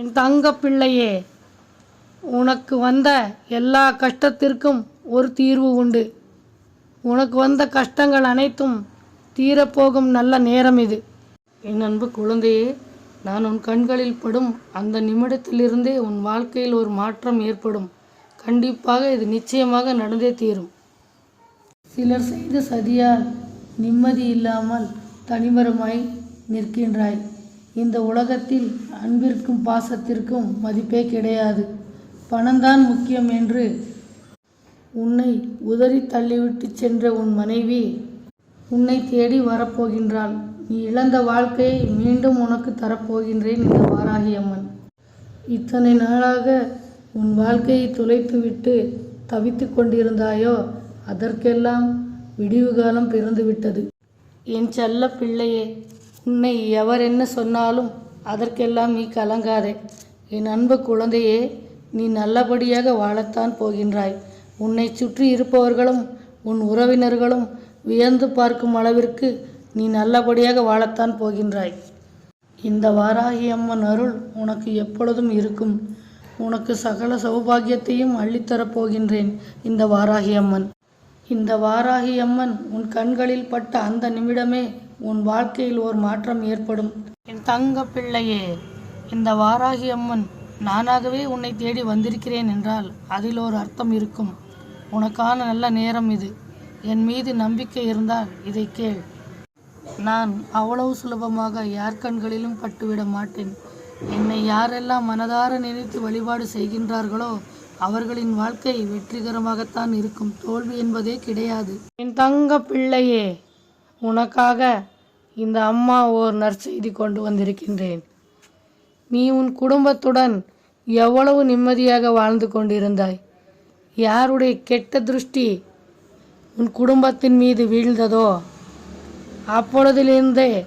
என் தங்க பிள்ளையே உனக்கு வந்த எல்லா கஷ்டத்திற்கும் ஒரு தீர்வு உண்டு. உனக்கு வந்த கஷ்டங்கள் அனைத்தும் தீரப்போகும் நல்ல நேரம் இது. என் அன்பு குழந்தையே நான் உன் கண்களில் படும் அந்த நிமிடத்திலிருந்தே உன் வாழ்க்கையில் ஒரு மாற்றம் ஏற்படும். கண்டிப்பாக இது நிச்சயமாக நடந்தே தீரும். சிலர் செய்த சதியால் நிம்மதி இல்லாமல் தனிமரமாய் நிற்கின்றாய். இந்த உலகத்தில் அன்பிற்கும் பாசத்திற்கும் மதிப்பே கிடையாது. பணம்தான் முக்கியம் என்று உன்னை உதறி தள்ளிவிட்டு சென்ற உன் மனைவி உன்னை தேடி வரப்போகின்றாள். நீ இழந்த வாழ்க்கையை மீண்டும் உனக்கு தரப்போகின்றேன் இந்த வாராகி அம்மன். இத்தனை நாளாக உன் வாழ்க்கையை துளைத்துவிட்டு தவித்து கொண்டிருந்தாயோ? அதற்கெல்லாம் விடிவு காலம் பிறந்துவிட்டது. என் செல்ல பிள்ளையே உன்னை எவர் என்ன சொன்னாலும் அதற்கெல்லாம் நீ கலங்காதே. என் அன்பு குழந்தையே நீ நல்லபடியாக வாழத்தான் போகின்றாய். உன்னை சுற்றி இருப்பவர்களும் உன் உறவினர்களும் வியந்து பார்க்கும் அளவிற்கு நீ நல்லபடியாக வாழத்தான் போகின்றாய். இந்த வாராகி அம்மன் அருள் உனக்கு எப்பொழுதும் இருக்கும். உனக்கு சகல சௌபாகியத்தையும் அள்ளித்தரப் போகின்றேன் இந்த வாராகி அம்மன். இந்த வாராகி அம்மன் உன் கண்களில் பட்ட அந்த நிமிடமே உன் வாழ்க்கையில் ஒரு மாற்றம் ஏற்படும். என் தங்க பிள்ளையே இந்த வாராகி அம்மன் நானாகவே உன்னை தேடி வந்திருக்கிறேன் என்றால் அதில் ஒரு அர்த்தம் இருக்கும். உனக்கான நல்ல நேரம் இது. என் மீது நம்பிக்கை இருந்தால் இதை கேள். நான் அவ்வளவு சுலபமாக யார் கண்களிலும் பட்டுவிட மாட்டேன். என்னை யாரெல்லாம் மனதார நினைத்து வழிபாடு செய்கின்றார்களோ அவர்களின் வாழ்க்கை வெற்றிகரமாகத்தான் இருக்கும். தோல்வி என்பதே கிடையாது. என் தங்க பிள்ளையே உனக்காக இந்த அம்மா ஓர் நற்செய்தி கொண்டு வந்திருக்கின்றேன். நீ உன் குடும்பத்துடன் எவ்வளவு நிம்மதியாக வாழ்ந்து கொண்டிருந்தாய்? யாருடைய கெட்ட திருஷ்டி உன் குடும்பத்தின் மீது வீழ்ந்ததோ? அப்பொழுதிலிருந்தே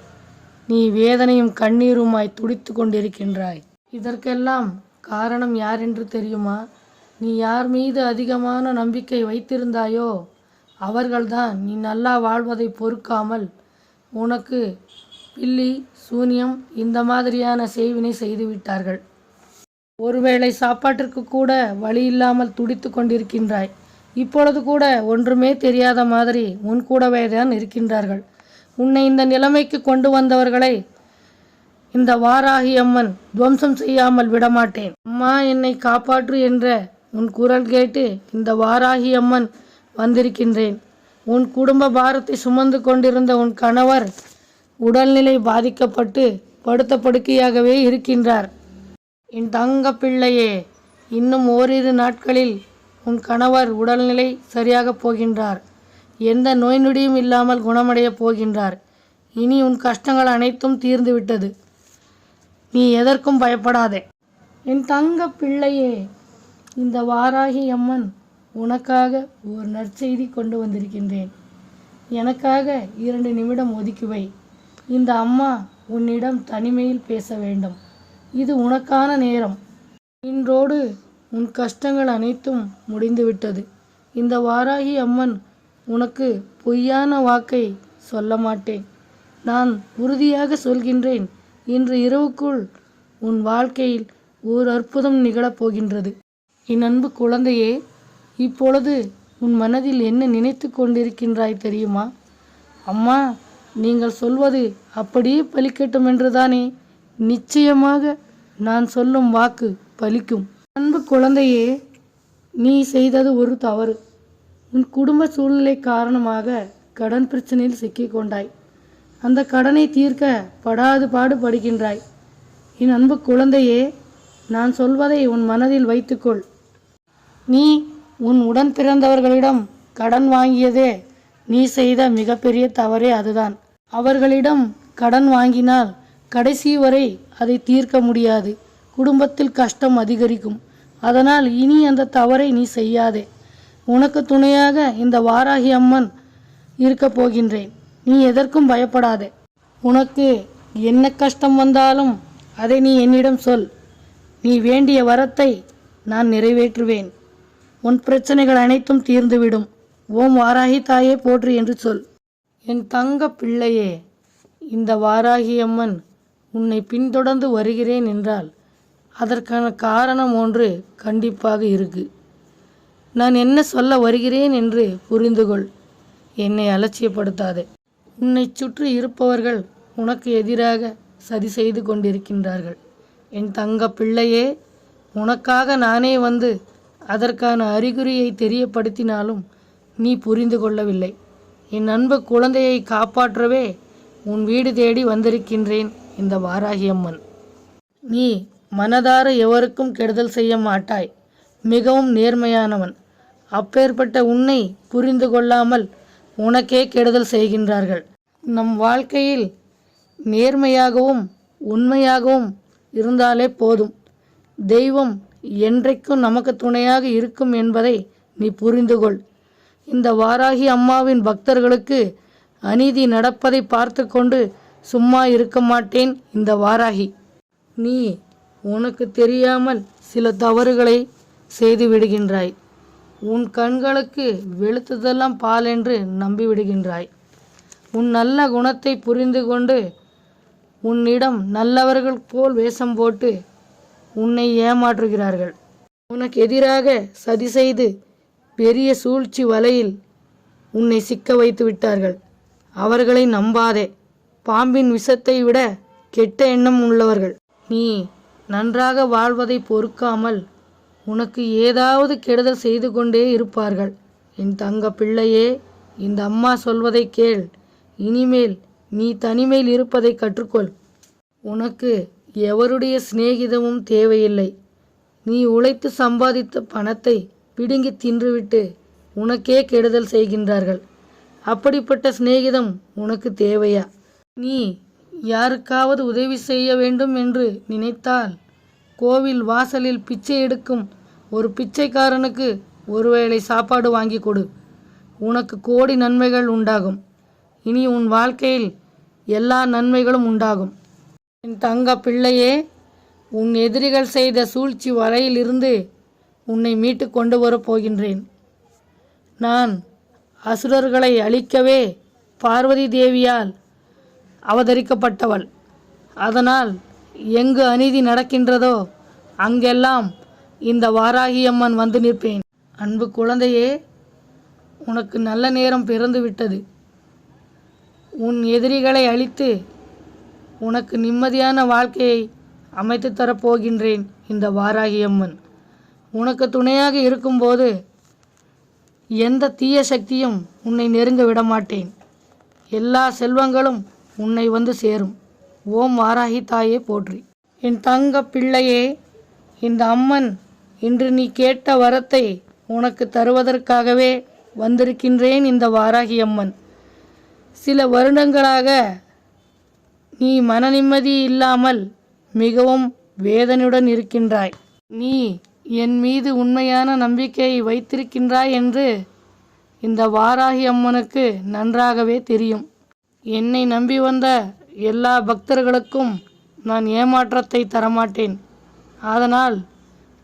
நீ வேதனையும் கண்ணீருமாய் துடித்து கொண்டிருக்கின்றாய். இதற்கெல்லாம் காரணம் யார் என்று தெரியுமா? நீ யார் மீது அதிகமான நம்பிக்கை வைத்திருந்தாயோ அவர்கள்தான் நீ நல்லா வாழ்வதை பொறுக்காமல் உனக்கு பில்லி சூனியம் இந்த மாதிரியான செய்வினை செய்துவிட்டார்கள் ஒருவேளை சாப்பாட்டிற்கு கூட வழி இல்லாமல் துடித்து கொண்டிருக்கின்றாய். இப்பொழுது கூட ஒன்றுமே தெரியாத மாதிரி உன் கூடவே தான் இருக்கின்றார்கள். உன்னை இந்த நிலைமைக்கு கொண்டு வந்தவர்களை இந்த வாராகி அம்மன் துவம்சம் செய்யாமல் விடமாட்டேன். அம்மா என்னை காப்பாற்று என்ற உன் குரல் கேட்டு இந்த வாராகி அம்மன் வந்திருக்கின்றேன். உன் குடும்ப பாரத்தை சுமந்து கொண்டிருந்த உன் கணவர் உடல்நிலை பாதிக்கப்பட்டு படுத்த படுக்கையாகவே இருக்கின்றார். என் தங்க பிள்ளையே இன்னும் ஓரிரு நாட்களில் உன் கணவர் உடல்நிலை சரியாக போகின்றார். எந்த நோய் நொடியும் இல்லாமல் குணமடையப் போகின்றார். இனி உன் கஷ்டங்கள் அனைத்தும் தீர்ந்துவிட்டது. நீ எதற்கும் பயப்படாதே. என் தங்க பிள்ளையே இந்த வாராகி அம்மன் உனக்காக ஒரு நற்செய்தி கொண்டு வந்திருக்கின்றேன். எனக்காக இரண்டு நிமிடம் ஒதுக்குவை இந்த அம்மா உன்னிடம் தனிமையில் பேச வேண்டும். இது உனக்கான நேரம். இன்றோடு உன் கஷ்டங்கள் அனைத்தும் முடிந்துவிட்டது இந்த வாராகி அம்மன் உனக்கு பொய்யான வாக்கை சொல்ல மாட்டேன். நான் உறுதியாக சொல்கின்றேன். இன்று இரவுக்குள் உன் வாழ்க்கையில் ஓர் அற்புதம் நிகழப் போகின்றது. என் அன்பு குழந்தையே இப்பொழுது உன் மனதில் என்ன நினைத்து கொண்டிருக்கின்றாய் தெரியுமா? அம்மா நீங்கள் சொல்வது அப்படியே பலிக்கட்டும் என்றுதானே? நிச்சயமாக நான் சொல்லும் வாக்கு பலிக்கும். அன்பு குழந்தையே நீ செய்தது ஒரு தவறு. உன் குடும்ப சூழ்நிலை காரணமாக கடன் பிரச்சனையில் சிக்கிக் கொண்டாய் அந்த கடனை தீர்க்க படாது பாடு படுகின்றாய் என் அன்பு குழந்தையே நான் சொல்வதை உன் மனதில் வைத்துக்கொள். நீ உன் உடன் பிறந்தவர்களிடம் கடன் வாங்கியதே நீ செய்த மிகப்பெரிய தவறே அதுதான். அவர்களிடம் கடன் வாங்கினால் கடைசி வரை அதை தீர்க்க முடியாது. குடும்பத்தில் கஷ்டம் அதிகரிக்கும். அதனால் இனி அந்த தவறை நீ செய்யாதே. உனக்கு துணையாக இந்த வாராகி அம்மன் இருக்கப் போகின்றேன். நீ எதற்கும் பயப்படாதே. உனக்கு என்ன கஷ்டம் வந்தாலும் அதை நீ என்னிடம் சொல். நீ வேண்டிய வரத்தை நான் நிறைவேற்றுவேன். உன் பிரச்சனைகள் அனைத்தும் தீர்ந்துவிடும். ஓம் வாராகி தாயே போற்று என்று சொல். என் தங்க பிள்ளையே இந்த வாராகி அம்மன் உன்னை பின்தொடர்ந்து வருகிறேன் என்றால் அதற்கான காரணம் ஒன்று கண்டிப்பாக இருக்கு. நான் என்ன சொல்ல வருகிறேன் என்று புரிந்துகொள் என்னை அலட்சியப்படுத்தாதே. உன்னை சுற்றி இருப்பவர்கள் உனக்கு எதிராக சதி செய்து கொண்டிருக்கின்றார்கள். என் தங்க பிள்ளையே உனக்காக நானே வந்து அதற்கான அறிகுறியை தெரியப்படுத்தினாலும் நீ புரிந்து கொள்ளவில்லை. என் அன்பு குழந்தையை காப்பாற்றவே உன் வீடு தேடி வந்திருக்கின்றேன் இந்த வாராகியம்மன் நீ மனதார எவருக்கும் கெடுதல் செய்ய மாட்டாய். மிகவும் நேர்மையானவன். அப்பேற்பட்ட உன்னை புரிந்து கொள்ளாமல் உனக்கே கெடுதல் செய்கின்றார்கள். நம் வாழ்க்கையில் நேர்மையாகவும் உண்மையாகவும் இருந்தாலே போதும். தெய்வம் என்றைக்கும் நமக்கு துணையாக இருக்கும் என்பதை நீ புரிந்து கொள் இந்த வாராகி அம்மாவின் பக்தர்களுக்கு அநீதி நடப்பதை பார்த்து கொண்டு சும்மா இருக்க மாட்டேன் இந்த வாராகி. நீ உனக்கு தெரியாமல் சில தவறுகளை செய்து விடுகின்றாய். உன் கண்களுக்கு வெளுத்ததெல்லாம் பால் என்று நம்பிவிடுகின்றாய் உன் நல்ல குணத்தை புரிந்து கொண்டு உன்னிடம் நல்லவர்கள் போல் வேஷம் போட்டு உன்னை ஏமாற்றுகிறார்கள். உனக்கு எதிராக சதி செய்து பெரிய சூழ்ச்சி வலையில் உன்னை சிக்க வைத்து விட்டார்கள். அவர்களை நம்பாதே. பாம்பின் விஷத்தை விட கெட்ட எண்ணம் உள்ளவர்கள். நீ நன்றாக வாழ்வதை பொறுக்காமல் உனக்கு ஏதாவது கெடுதல் செய்து கொண்டே இருப்பார்கள். என் தங்க பிள்ளையே இந்த அம்மா சொல்வதை கேள். இனிமேல் நீ தனிமையில் இருப்பதை கற்றுக்கொள். உனக்கு எவருடைய சிநேகிதமும் தேவையில்லை. நீ உழைத்து சம்பாதித்த பணத்தை பிடுங்கி தின்றுவிட்டு உனக்கே கெடுதல் செய்கின்றார்கள். அப்படிப்பட்ட சிநேகிதம் உனக்கு தேவையா? நீ யாருக்காவது உதவி செய்ய வேண்டும் என்று நினைத்தால் கோவில் வாசலில் பிச்சை எடுக்கும் ஒரு பிச்சைக்காரனுக்கு ஒருவேளை சாப்பாடு வாங்கி கொடு. உனக்கு கோடி நன்மைகள் உண்டாகும். இனி உன் வாழ்க்கையில் எல்லா நன்மைகளும் உண்டாகும். என் தங்க பிள்ளையே உன் எதிரிகள் செய்த சூழ்ச்சி வலையிலிருந்து உன்னை மீட்டு கொண்டு வரப் போகின்றேன். நான் அசுரர்களை அழிக்கவே பார்வதி தேவியால் அவதரிக்கப்பட்டவள். அதனால் எங்கு அநீதி நடக்கின்றதோ அங்கெல்லாம் இந்த வாராகி அம்மன் வந்து நிற்பேன். அன்பு குழந்தையே உனக்கு நல்ல நேரம் பிறந்து விட்டது உன் எதிரிகளை அழித்து உனக்கு நிம்மதியான வாழ்க்கையை அமைத்து தரப்போகின்றேன் இந்த வாராகி அம்மன் உனக்கு துணையாக இருக்கும்போது எந்த தீய சக்தியும் உன்னை நெருங்க விடமாட்டேன். எல்லா செல்வங்களும் உன்னை வந்து சேரும். ஓம் வாராகி தாயே போற்றி. என் தங்க பிள்ளையே இந்த அம்மன் இன்று நீ கேட்ட வரத்தை உனக்கு தருவதற்காகவே வந்திருக்கின்றேன் இந்த வாராகி அம்மன் சில வருடங்களாக நீ மன நிம்மதி இல்லாமல் மிகவும் வேதனையுடன் இருக்கின்றாய். நீ என் மீது உண்மையான நம்பிக்கையை வைத்திருக்கின்றாய் என்று இந்த வாராகி அம்மனுக்கு நன்றாகவே தெரியும். என்னை நம்பி வந்த எல்லா பக்தர்களுக்கும் நான் ஏமாற்றத்தை தரமாட்டேன். அதனால்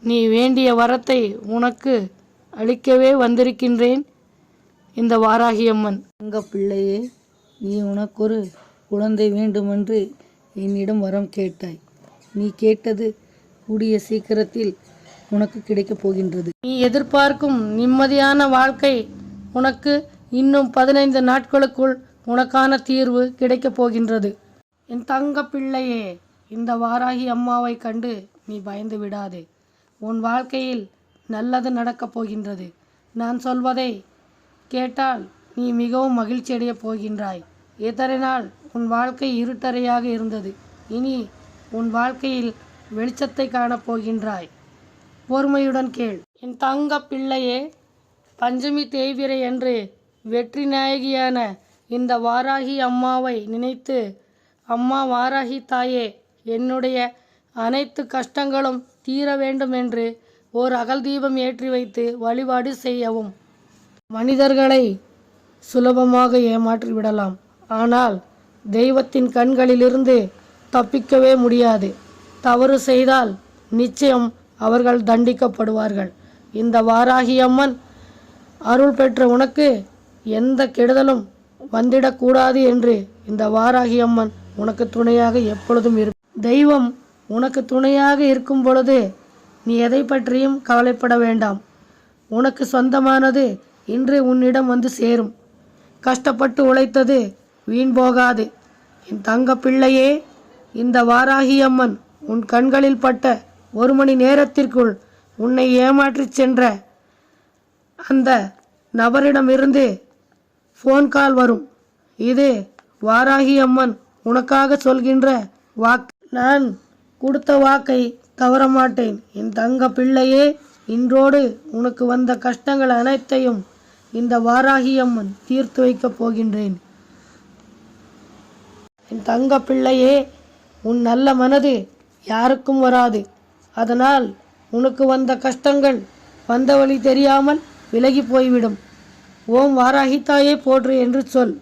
நீ வேண்டிய வரத்தை உனக்கு அளிக்கவே வந்திருக்கின்றேன். இந்த வாராகி அம்மன். அங்க பிள்ளையே நீ உனக்கொரு குழந்தை வேண்டுமென்று என்னிடம் வரம் கேட்டாய். நீ கேட்டது கூடிய சீக்கிரத்தில் உனக்கு கிடைக்கப் போகின்றது. நீ எதிர்பார்க்கும் நிம்மதியான வாழ்க்கை உனக்கு இன்னும் பதினைந்து நாட்களுக்குள் உனக்கான தீர்வு கிடைக்கப் போகின்றது. என் தங்க பிள்ளையே இந்த வாராகி அம்மாவை கண்டு நீ பயந்து விடாதே. உன் வாழ்க்கையில் நல்லது நடக்கப் போகின்றது. நான் சொல்வதை கேட்டால் நீ மிகவும் மகிழ்ச்சியடைய போகின்றாய். இத்தனை நாள் உன் வாழ்க்கை இருட்டறையாக இருந்தது. இனி உன் வாழ்க்கையில் வெளிச்சத்தை காணப் போகின்றாய் பொறுமையுடன் கேள். என் தங்க பிள்ளையே பஞ்சமி தேய்விரை என்று வெற்றி நாயகியான இந்த வாராகி அம்மாவை நினைத்து அம்மா வாராகி தாயே என்னுடைய அனைத்து கஷ்டங்களும் தீர வேண்டும் என்று ஓர் அகல் தீபம் ஏற்றி வைத்து வழிபாடு செய்யவும். மனிதர்களை சுலபமாக ஏமாற்றிவிடலாம். ஆனால் தெய்வத்தின் கண்களிலிருந்து தப்பிக்கவே முடியாது. தவறு செய்தால் நிச்சயம் அவர்கள் தண்டிக்கப்படுவார்கள். இந்த வாராகி அம்மன் அருள் பெற்ற உனக்கு எந்த கெடுதலும் வந்திடக்கூடாது என்று இந்த வாராகி அம்மன் உனக்கு துணையாக எப்பொழுதும் இரு தெய்வம் உனக்கு துணையாக இருக்கும் பொழுது நீ எதை பற்றியும் கவலைப்பட வேண்டாம். உனக்கு சொந்தமானது இன்று உன்னிடம் வந்து சேரும். கஷ்டப்பட்டு உழைத்தது வீண் போகாது. என் தங்க பிள்ளையே இந்த வாராகி அம்மன் உன் கண்களில் பட்ட ஒரு மணி நேரத்திற்குள் உன்னை ஏமாற்றிச் சென்ற அந்த நபரிடமிருந்து ஃபோன் கால் வரும். இது வாராகி அம்மன் உனக்காக சொல்கின்ற வாக்கு. நான் கொடுத்த வாக்கை தவற மாட்டேன் என் தங்க பிள்ளையே இன்றோடு உனக்கு வந்த கஷ்டங்கள் அனைத்தையும் இந்த வாராகி அம்மன் தீர்த்து வைக்கப் போகின்றேன். என் தங்க பிள்ளையே உன் நல்ல மனது யாருக்கும் வராது. அதனால் உனக்கு வந்த கஷ்டங்கள் வந்த வழி தெரியாமல் விலகி போய்விடும். ஓம் வாராகி தாயே போற்று என்று சொல்.